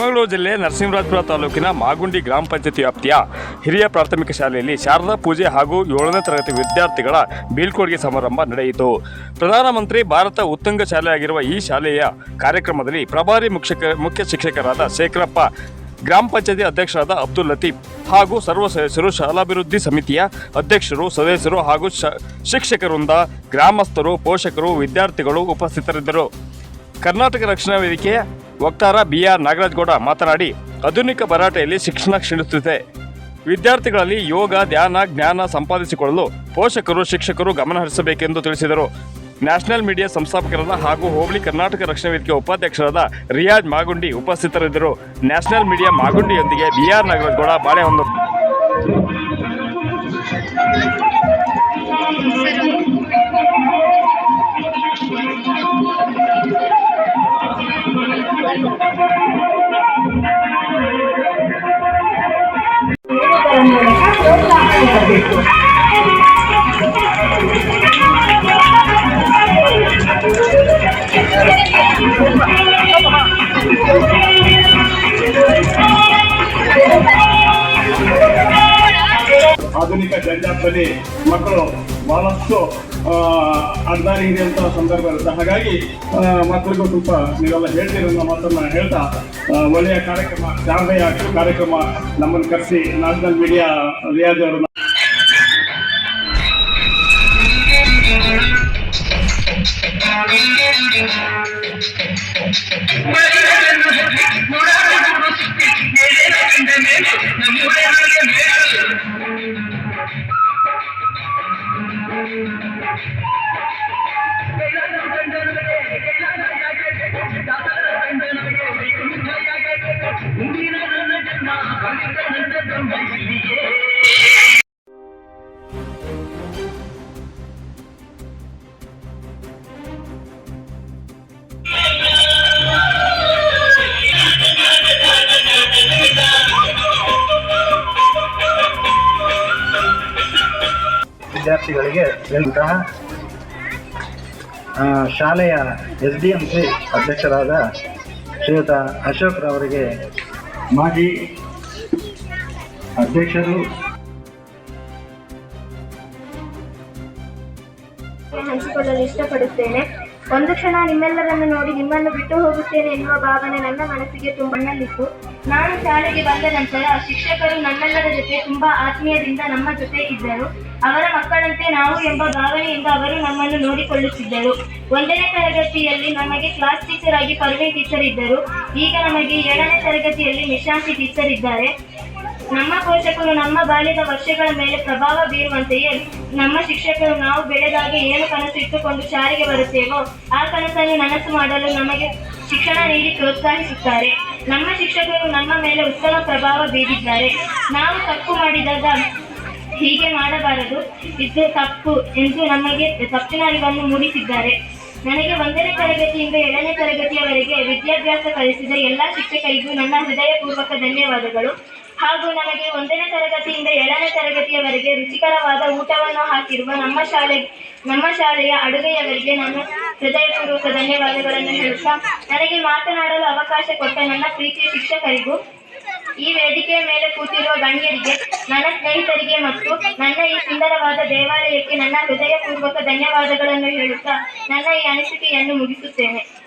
ಚಿಕ್ಕಮಗಳೂರು ಜಿಲ್ಲೆ ನರಸಿಂಹರಾಜಪುರ ತಾಲೂಕಿನ ಮಾಗುಂಡಿ ಗ್ರಾಮ ಪಂಚಾಯತಿ ವ್ಯಾಪ್ತಿಯ ಹಿರಿಯ ಪ್ರಾಥಮಿಕ ಶಾಲೆಯಲ್ಲಿ ಶಾರದಾ ಪೂಜೆ ಹಾಗೂ ಏಳನೇ ತರಗತಿ ವಿದ್ಯಾರ್ಥಿಗಳ ಬೀಳ್ಕೊಡುಗೆ ಸಮಾರಂಭ ನಡೆಯಿತು. ಪ್ರಧಾನಮಂತ್ರಿ ಭಾರತ ಉತ್ತುಂಗ ಶಾಲೆಯಾಗಿರುವ ಈ ಶಾಲೆಯ ಕಾರ್ಯಕ್ರಮದಲ್ಲಿ ಪ್ರಭಾರಿ ಮುಖ್ಯಕ, ಮುಖ್ಯ ಶಿಕ್ಷಕರಾದ ಶೇಖರಪ್ಪ, ಗ್ರಾಮ ಪಂಚಾಯತಿ ಅಧ್ಯಕ್ಷರಾದ ಅಬ್ದುಲ್ ಲತೀಫ್ ಹಾಗೂ ಸರ್ವ ಸದಸ್ಯರು ಶಾಲಾಭಿವೃದ್ಧಿ ಸಮಿತಿಯ ಅಧ್ಯಕ್ಷರು, ಸದಸ್ಯರು ಹಾಗೂ ಶಿಕ್ಷಕರಿಂದ ಗ್ರಾಮಸ್ಥರು, ಪೋಷಕರು, ವಿದ್ಯಾರ್ಥಿಗಳು ಉಪಸ್ಥಿತರಿದ್ದರು. ಕರ್ನಾಟಕ ರಕ್ಷಣಾ ವೇದಿಕೆಯ ವಕ್ತಾರ ಬಿ ಆರ್ ನಾಗರಾಜಗೌಡ ಮಾತನಾಡಿ, ಆಧುನಿಕ ಭರಾಟೆಯಲ್ಲಿ ಶಿಕ್ಷಣ ಕ್ಷೀಣಿಸುತ್ತಿದೆ. ವಿದ್ಯಾರ್ಥಿಗಳಲ್ಲಿ ಯೋಗ, ಧ್ಯಾನ, ಜ್ಞಾನ ಸಂಪಾದಿಸಿಕೊಳ್ಳಲು ಪೋಷಕರು, ಶಿಕ್ಷಕರು ಗಮನಹರಿಸಬೇಕೆಂದು ತಿಳಿಸಿದರು. ನ್ಯಾಷನಲ್ ಮೀಡಿಯಾ ಸಂಸ್ಥಾಪಕರಾದ ಹಾಗೂ ಹೋಬಳಿ ಕರ್ನಾಟಕ ರಕ್ಷಣಾ ವೇದಿಕೆ ಉಪಾಧ್ಯಕ್ಷರಾದ ರಿಯಾಜ್ ಮಾಗುಂಡಿ ಉಪಸ್ಥಿತರಿದ್ದರು. National media ಮಾಗುಂಡಿಯೊಂದಿಗೆ B R Nagarajagowda Balehonnur Thank you. ಆಧುನಿಕ ಜಂಜಾಟದಲ್ಲಿ ಮಕ್ಕಳು ಬಹಳಷ್ಟು ಆ, ಇದೆ ಅಂತ ಸಂದರ್ಭ ಇರುತ್ತೆ. ಹಾಗಾಗಿ ಮಕ್ಕಳಿಗೂ ಸ್ವಲ್ಪ ನೀವೆಲ್ಲ ಹೇಳ್ತೀರನ್ನೋ ಮಾತನ್ನ ಹೇಳ್ತಾ ಒಳ್ಳೆಯ ಕಾರ್ಯಕ್ರಮ ಶಾರದೆಯ ಕಾರ್ಯಕ್ರಮ ನಮ್ಮನ್ನು ಕರೆಸಿ ನ್ಯಾಷನಲ್ ಮೀಡಿಯಾ ರಿಯಾಜ್ ಅವರನ್ನ ವಿದ್ಯಾರ್ಥಿಗಳಿಗೆ ಇಂತಹ ಶಾಲೆಯ ಎಸ್ ಡಿ ಎಂ ಸಿ ಅಧ್ಯಕ್ಷರಾದ ಶ್ರೀಯುತ ಅಶೋಕ್ ರವರಿಗೆ ಮಾಜಿ ಅಧ್ಯಕ್ಷರು ಹಂಚಿಕೊಳ್ಳಲು ಇಷ್ಟಪಡುತ್ತೇನೆ. ಒಂದು ಕ್ಷಣ ನಿಮ್ಮೆಲ್ಲರನ್ನು ನೋಡಿ ನಿಮ್ಮನ್ನು ಬಿಟ್ಟು ಹೋಗುತ್ತೇನೆ ಎನ್ನುವ ಭಾವನೆ ನನ್ನ ಮನಸ್ಸಿಗೆ ತುಂಬಣ್ಣಲಿತ್ತು ನಾನು ಶಾಲೆಗೆ ಬಂದ ನಂತರ ಶಿಕ್ಷಕರು ನಮ್ಮೆಲ್ಲರ ಜೊತೆ ತುಂಬಾ ಆತ್ಮೀಯದಿಂದ ನಮ್ಮ ಜೊತೆ ಇದ್ದರು. ಅವರ ಮಕ್ಕಳಂತೆ ನಾವು ಎಂಬ ಭಾವನೆಯಿಂದ ಅವರು ನಮ್ಮನ್ನು ನೋಡಿಕೊಳ್ಳುತ್ತಿದ್ದರು. ಒಂದನೇ ತರಗತಿಯಲ್ಲಿ ನಮಗೆ ಕ್ಲಾಸ್ ಟೀಚರ್ ಆಗಿ ಪರ್ವೇ ಟೀಚರ್ ಇದ್ದರು. ಈಗ ನಮಗೆ ಏಳನೇ ತರಗತಿಯಲ್ಲಿ ನಿಶಾಂತಿ ಟೀಚರ್ ಇದ್ದಾರೆ. ನಮ್ಮ ಪೋಷಕರು, ನಮ್ಮ ಬಾಲ್ಯದ ವರ್ಷಗಳ ಮೇಲೆ ಪ್ರಭಾವ ಬೀರುವಂತೆಯೇ ನಮ್ಮ ಶಿಕ್ಷಕರು, ನಾವು ಬೆಳೆದಾಗ ಏನು ಕನಸು ಇಟ್ಟುಕೊಂಡು ಶಾಲೆಗೆ ಬರುತ್ತೇವೋ, ಆ ಕನಸನ್ನು ನನಸು ಮಾಡಲು ನಮಗೆ ಶಿಕ್ಷಣ ನೀಡಿ ಪ್ರೋತ್ಸಾಹಿಸುತ್ತಾರೆ. ನಮ್ಮ ಶಿಕ್ಷಕರು ನಮ್ಮ ಮೇಲೆ ಉತ್ತಮ ಪ್ರಭಾವ ಬೀರಿದ್ದಾರೆ. ನಾವು ತಪ್ಪು ಮಾಡಿದಾಗ ಹೀಗೆ ಮಾಡಬಾರದು. ಇದು ತಪ್ಪು ಎಂದು ನಮಗೆ ತಪ್ಪಿನ ಅರಿವನ್ನು ಮೂಡಿಸಿದ್ದಾರೆ. ನನಗೆ ಒಂದನೇ ತರಗತಿಯಿಂದ ಏಳನೇ ತರಗತಿಯವರೆಗೆ ವಿದ್ಯಾಭ್ಯಾಸ ಕಲಿಸಿದ ಎಲ್ಲ ಶಿಕ್ಷಕರಿಗೂ ನನ್ನ ಹೃದಯಪೂರ್ವಕ ಧನ್ಯವಾದಗಳು. ಹಾಗೂ ನಮಗೆ ಒಂದನೇ ತರಗತಿಯಿಂದ ಏಳನೇ ತರಗತಿಯವರೆಗೆ ರುಚಿಕರವಾದ ಊಟವನ್ನು ಹಾಕಿರುವ ನಮ್ಮ ಶಾಲೆ, ನಮ್ಮ ಶಾಲೆಯ ಅಡುಗೆಯವರಿಗೆ ನಾನು ಹೃದಯಪೂರ್ವಕ ಧನ್ಯವಾದಗಳನ್ನು ಹೇಳುತ್ತಾ, ನನಗೆ ಮಾತನಾಡಲು ಅವಕಾಶ ಕೊಟ್ಟ ನನ್ನ ಪ್ರೀತಿಯ ಶಿಕ್ಷಕರಿಗೂ, ಈ ವೇದಿಕೆಯ ಮೇಲೆ ಕೂತಿರುವ ಗಣ್ಯರಿಗೆ, ನನ್ನ ಸ್ನೇಹಿತರಿಗೆ ಮತ್ತು ನನ್ನ ಈ ಸುಂದರವಾದ ದೇವಾಲಯಕ್ಕೆ ನನ್ನ ಹೃದಯಪೂರ್ವಕ ಧನ್ಯವಾದಗಳನ್ನು ಹೇಳುತ್ತಾ, ನನ್ನ ಈ ಅನಿಸಿಕೆಯನ್ನು ಮುಗಿಸುತ್ತೇನೆ.